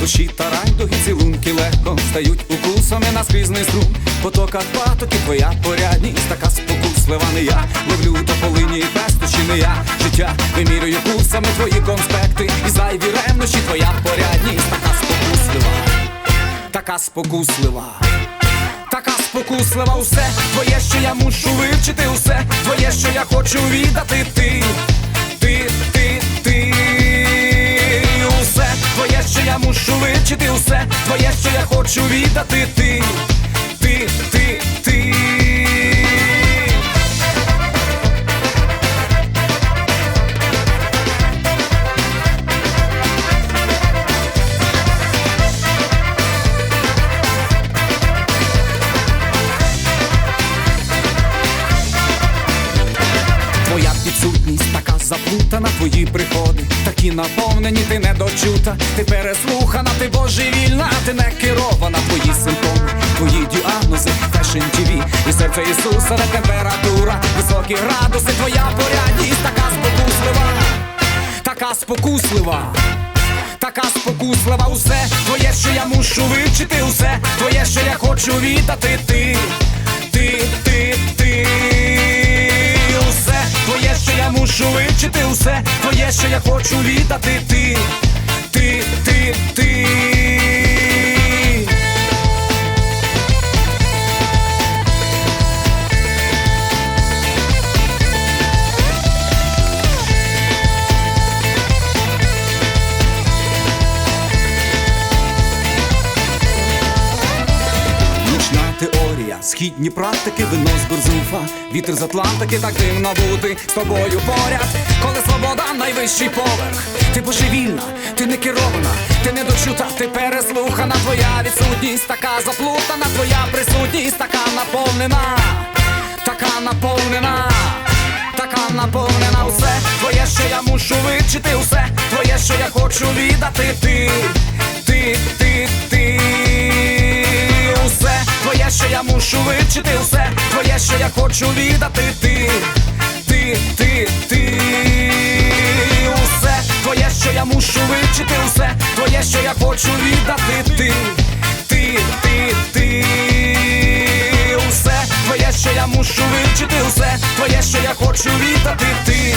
Душі та райдуги цілунки легко стають укусами на скрізний струм, потока патоки твоя порядність така спокійна спокуслива не я. Ловлю тополині пестощі не я? Життя вимірюю курсами твої конспекти. І зайві ревнощі твоя порядність. Така спокуслива. Така спокуслива. Така спокуслива усе. Твоє, що я мушу вивчити, усе. Твоє, що я хочу віддати ти, ти, ти, ти, усе. Твоє, що я мушу вивчити, усе. Твоє, що я хочу віддати ти, ти, заплутана, твої приходи. Такі наповнені, ти недочута, ти переслухана, ти божевільна, ти не керована, твої симптоми, твої діагнози, фешн ТВ і серце Ісуса, не температура, високі градуси, твоя порядність. Така спокуслива, така спокуслива. Така спокуслива, усе твоє, що я мушу вивчити, усе твоє, що я хочу віддати. Ти, ти, ти, ти, мушу вивчити, усе твоє, що я хочу віддати ти, ти, ти, ти. Східні практики, вино з Гурзуфа Вітер з Атлантики, так дивно бути з тобою поряд. Коли свобода найвищий поверх. Ти божевільна, ти не керована, ти не дочута, ти переслухана. Твоя відсутність така заплутана, твоя присутність така наповнена, така наповнена, така наповнена. Усе твоє, що я мушу вивчити, усе твоє, що я хочу віддати ти, ти, вивчити, усе твоє, що я хочу віддати. Ти, ти, ти, ти, усе твоє, що я мушу вивчити, усе твоє, що я хочу віддати. Ти, ти, ти, ти, усе твоє, що я мушу вивчити, усе твоє, що я хочу віддати. Ти.